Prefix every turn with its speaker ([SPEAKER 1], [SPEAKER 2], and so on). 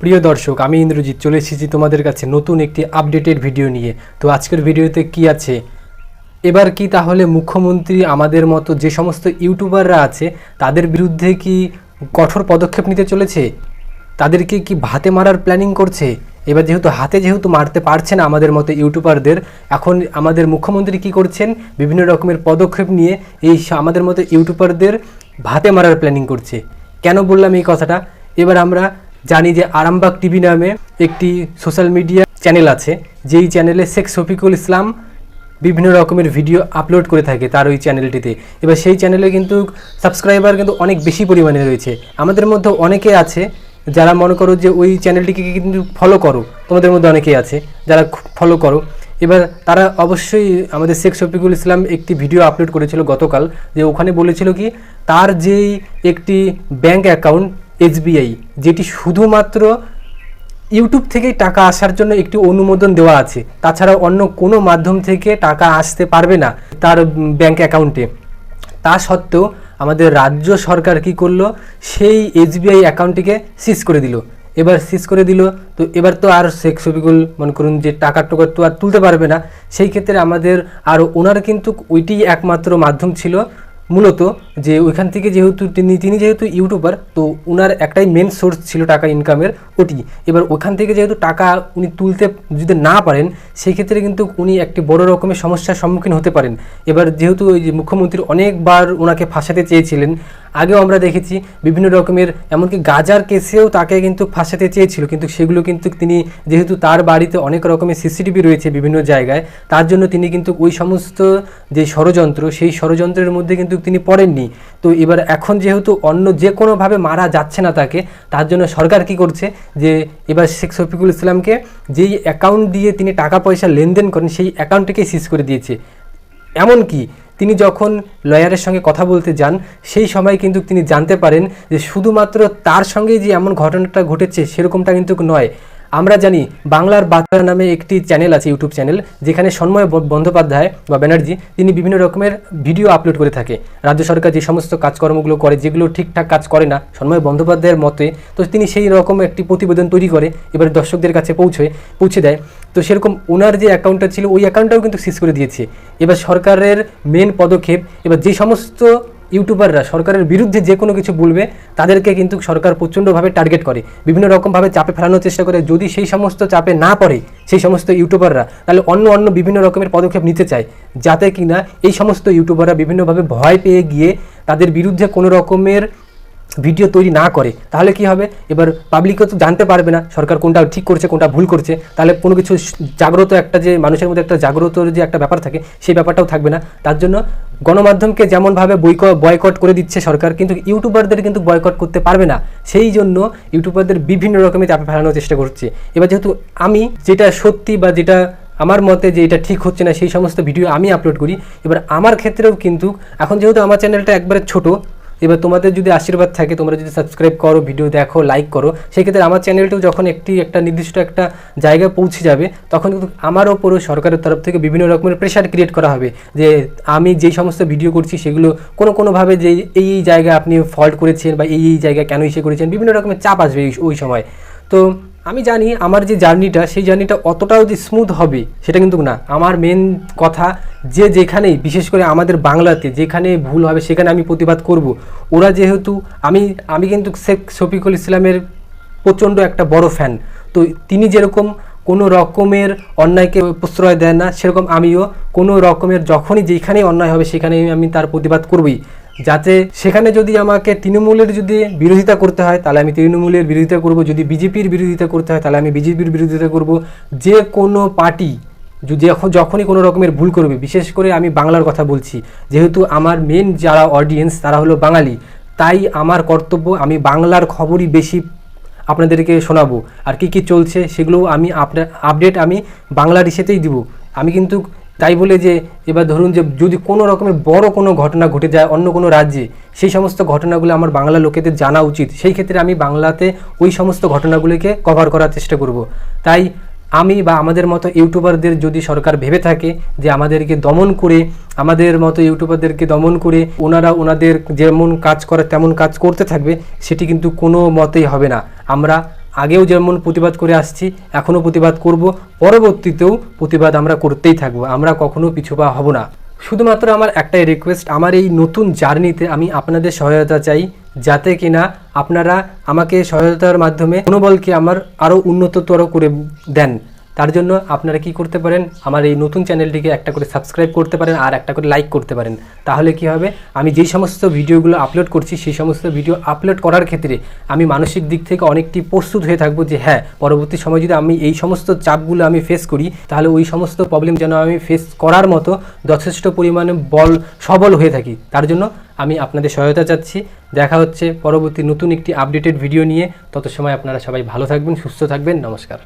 [SPEAKER 1] প্রিয় দর্শক, আমি ইন্দ্রজিৎ, চলে এসেছি তোমাদের কাছে নতুন একটি আপডেটেড ভিডিও নিয়ে। তো আজকের ভিডিওতে কি আছে? এবার কি তাহলে মুখ্যমন্ত্রী আমাদের মতো যে সমস্ত ইউটিউবাররা আছে, তাদের বিরুদ্ধে কি কঠোর পদক্ষেপ নিতে চলেছে? তাদেরকে কি ভাতে মারার প্ল্যানিং করছে? এবার যেহেতু হাতে যেহেতু মারতে পারছে না আমাদের মতো ইউটিউবারদের, এখন আমাদের মুখ্যমন্ত্রী কি করছেন? বিভিন্ন রকমের পদক্ষেপ নিয়ে এই আমাদের মতো ইউটিউবারদের ভাতে মারার প্ল্যানিং করছে। কেন বললাম এই কথাটা? এবার আমরা জানি যে আরামবাগ টিভি নামে একটি সোশ্যাল মিডিয়া চ্যানেল আছে, যেই চ্যানেলে শেখ শফিকুল ইসলাম বিভিন্ন রকমের ভিডিও আপলোড করে থাকে তার ওই চ্যানেলটিতে। এবার সেই চ্যানেলে কিন্তু সাবস্ক্রাইবার কিন্তু অনেক বেশি পরিমাণে রয়েছে। আমাদের মধ্যে অনেকে আছে যারা মনে করো যে ওই চ্যানেলটিকে কিন্তু ফলো করো, তোমাদের মধ্যে অনেকেই আছে যারা ফলো করো। এবার তারা অবশ্যই আমাদের শেখ শফিকুল ইসলাম একটি ভিডিও আপলোড করেছিল গতকাল, যে ওখানে বলেছিল কি তার যেই একটি ব্যাংক অ্যাকাউন্ট এসবিআই, যেটি শুধুমাত্র ইউটিউব থেকেই টাকা আসার জন্য একটি অনুমোদন দেওয়া আছে। তাছাড়া অন্য কোনো মাধ্যম থেকে টাকা আসতে পারবে না তার ব্যাংক অ্যাকাউন্টে। তা সত্ত্বেও আমাদের রাজ্য সরকার কি করল? সেই এসবিআই অ্যাকাউন্টটিকে সিজ করে দিল। এবার সিজ করে দিল, তো এবার তো আর শেখ শফিকুল, মনে করুন যে টাকা টোকা তো আর তুলতে পারবে না। সেই ক্ষেত্রে আমাদের আর ওনার কিন্তু ওইটি একমাত্র মাধ্যম ছিল মূলত যে ওইখান থেকে যেহেতু তিনি তিনি যেহেতু ইউটিউবার তো ওনার একটাই মেন সোর্স ছিল টাকা ইনকামের ওটি। এবার ওখান থেকে যেহেতু টাকা উনি তুলতে যদি না পারেন, সেক্ষেত্রে কিন্তু উনি একটি বড় রকমের সমস্যার সম্মুখীন হতে পারেন। এবার যেহেতু ওই যে মুখ্যমন্ত্রী অনেকবার ওনাকে ফাঁসাতে চেয়েছিলেন আগেও আমরা দেখেছি বিভিন্ন রকমের, এমনকি গাজার কেসেও তাকে কিন্তু ফাঁসাতে চেয়েছিল, কিন্তু সেগুলো কিন্তু তিনি, যেহেতু তার বাড়িতে অনেক রকমের সিসিটিভি রয়েছে বিভিন্ন জায়গায়, তার জন্য তিনি কিন্তু ওই সমস্ত যে ষড়যন্ত্র, সেই ষড়যন্ত্রের মধ্যে কিন্তু তিনি পড়েননি। তো এবার এখন যেহেতু অন্য যে কোনোভাবে মারা যাচ্ছে না তাকে, তার জন্য সরকার কি করছে? যে এবার শেখ শফিকুল ইসলামকে যেই অ্যাকাউন্ট দিয়ে তিনি টাকা পয়সা লেনদেন করেন, সেই অ্যাকাউন্টটিকে সিজ করে দিয়েছে। এমনকি তিনি যখন লয়ারের সঙ্গে কথা বলতে যান, সেই সময় কিন্তু তিনি জানতে পারেন যে শুধুমাত্র তার সঙ্গে যে এমন ঘটনাটা ঘটেছে, সেরকমটা কিন্তু নয়। আমরা জানি বাংলার বার্তা নামে একটি চ্যানেল আছে ইউটিউব চ্যানেল যেখানে সন্ময় বন্দ্যোপাধ্যায় বা ব্যানার্জি, তিনি বিভিন্ন রকমের ভিডিও আপলোড করে থাকে। রাজ্য সরকার যে সমস্ত কাজকর্মগুলো করে, যেগুলো ঠিকঠাক কাজ করে না, সন্ময় বন্দ্যোপাধ্যায়ের মতে, তো তিনি সেই রকম একটি প্রতিবেদন তৈরি করে, এবার দর্শকদের কাছে পৌঁছয় পৌঁছে দেয়। তো সেরকম ওনার যে অ্যাকাউন্টটা ছিল, ওই অ্যাকাউন্টটাও কিন্তু সিজ করে দিয়েছে। এবার সরকারের মেন পদক্ষেপ, এবার যে সমস্ত ইউটিউবাররা সরকারের বিরুদ্ধে যে কোনো কিছু বলবে, তাদেরকে কিন্তু সরকার প্রচণ্ডভাবে টার্গেট করে। বিভিন্ন রকমভাবে চাপে ফেলানোর চেষ্টা করে। যদি সেই সমস্ত চাপে না পড়ে সেই সমস্ত ইউটিউবাররা, তাহলে অন্য অন্য বিভিন্ন রকমের পদক্ষেপ নিতে চায়। যাতে কিনা এই সমস্ত ইউটিউবাররা বিভিন্নভাবে ভয় পেয়ে গিয়ে তাদের বিরুদ্ধে কোনো রকমের ভিডিও তৈরি না করে, তাহলে কি হবে? এবার পাবলিকও তো জানতে পারবে না সরকার কোনটা ঠিক করছে, কোনটা ভুল করছে। তাহলে কোনো কিছু জাগ্রত একটা যে মানুষের মধ্যে একটা জাগ্রতর যে একটা ব্যাপার থাকে, সেই ব্যাপারটাও থাকবে না। তার জন্য গণমাধ্যমকে যেমনভাবে বৈক বয়কট করে দিচ্ছে সরকার, কিন্তু ইউটিউবারদের কিন্তু বয়কট করতে পারবে না। সেই জন্য ইউটিউবারদের বিভিন্ন রকমের চাপে ফেলানোর চেষ্টা করছে। এবার যেহেতু আমি যেটা সত্যি বা যেটা আমার মতে যে এটা ঠিক হচ্ছে না, সেই সমস্ত ভিডিও আমি আপলোড করি, এবার আমার ক্ষেত্রেও কিন্তু, এখন যেহেতু আমার চ্যানেলটা একবারে ছোট এবার তোমাদের যদি আশীর্বাদ থাকে, তোমরা যদি সাবস্ক্রাইব করো ভিডিও দেখো লাইক করো, সেক্ষেত্রে আমার চ্যানেলটাও যখন একটি, একটা নির্দিষ্ট একটা জায়গায় পৌঁছে যাবে, তখন কিন্তু আমার ওপরও সরকারের তরফ থেকে বিভিন্ন রকমের প্রেশার ক্রিয়েট করা হবে যে আমি যেই সমস্ত ভিডিও করছি, সেগুলো কোনো, কোনোভাবে যে এই এই জায়গায় আপনি ফল্ট করেছেন বা এই এই জায়গায় কেন ইসে করেছেন, বিভিন্ন রকমের চাপ আসবে ওই সময়। তো আমি জানি আমার যে জার্নিটা, সেই জার্নিটা অতটাও যে স্মুথ হবে, সেটা কিন্তু না। আমার মেন কথা যে যেখানেই, বিশেষ করে আমাদের বাংলাতে যেখানে ভুল হবে, সেখানে আমি প্রতিবাদ করব। ওরা যেহেতু, আমি আমি কিন্তু শেখ শফিকুল ইসলামের প্রচণ্ড একটা বড় ফ্যান তো তিনি যেরকম কোনো রকমের অন্যায়কে প্রশ্রয় দেন না, সেরকম আমিও কোনো রকমের, যখনই যেখানেই অন্যায় হবে, সেখানেই আমি তার প্রতিবাদ করবই। যাতে সেখানে যদি আমাকে তৃণমূলের যদি বিরোধিতা করতে হয়, তাহলে আমি তৃণমূলের বিরোধিতা করব, যদি বিজেপির বিরোধিতা করতে হয়, তাহলে আমি বিজেপির বিরোধিতা করব। যে কোনো পার্টি যদি এখন যখনই কোনো রকমের ভুল করবে, বিশেষ করে আমি বাংলার কথা বলছি, যেহেতু আমার মেন যারা অডিয়েন্স তারা হলো বাঙালি, তাই আমার কর্তব্য আমি বাংলার খবরই বেশি আপনাদেরকে শোনাবো। আর কি কি চলছে সেগুলো আমি আপডেট আমি বাংলার ইসেতেই দিব। আমি কিন্তু তাই বলে যে, এবার ধরুন যে, যদি কোনো রকমের বড় কোনো ঘটনা ঘটে যায় অন্য কোনো রাজ্যে, সেই সমস্ত ঘটনাগুলো আমার বাংলা লোকেদের জানা উচিত। সেই ক্ষেত্রে আমি বাংলাতে ওই সমস্ত ঘটনাগুলিকে কভার করার চেষ্টা করব। তাই আমি বা আমাদের মতো ইউটিউবারদের যদি সরকার ভেবে থাকে যে, আমাদেরকে দমন করে, আমাদের মতো ইউটিউবারদেরকে দমন করে, ওনারা ওনাদের যেমন কাজ করে, তেমন কাজ করতে থাকবে, সেটি কিন্তু কোনো মতেই হবে না। আমরা আগেও যেমন প্রতিবাদ করে আসছি, এখনও প্রতিবাদ করব, পরবর্তীতেও প্রতিবাদ আমরা করতেই থাকব, আমরা কখনো পিছুপা হব না। শুধুমাত্র আমার একটাই রিকোয়েস্ট আমার এই নতুন জার্নিতে আমি আপনাদের সহায়তা চাই, যাতে কিনা আপনারা আমাকে সহায়তার মাধ্যমে মনোবলকে আমার আরও উন্নততর করে দেন। তার জন্য আপনারা কি করতে পারেন, আমার এই নতুন চ্যানেলটিকে একটা করে সাবস্ক্রাইব করতে পারেন আর একটা করে লাইক করতে পারেন। তাহলে কি হবে, আমি যেই সমস্ত ভিডিওগুলো আপলোড করছি, সেই সমস্ত ভিডিও আপলোড করার ক্ষেত্রে আমি মানসিক দিক থেকে অনেকটি প্রস্তুত হয়ে থাকব যে হ্যাঁ পরবর্তী সময় যদি আমি এই সমস্ত চাপগুলো আমি ফেস করি, তাহলে ওই সমস্ত প্রবলেম যেন আমি ফেস করার মতো যথেষ্ট পরিমাণে বল, সবল হয়ে থাকি। তার জন্য আমি আপনাদের সহায়তা চাচ্ছি। দেখা হচ্ছে পরবর্তী নতুন একটি আপডেটেড ভিডিও নিয়ে। তত সময় আপনারা সবাই ভালো থাকবেন, সুস্থ থাকবেন। নমস্কার।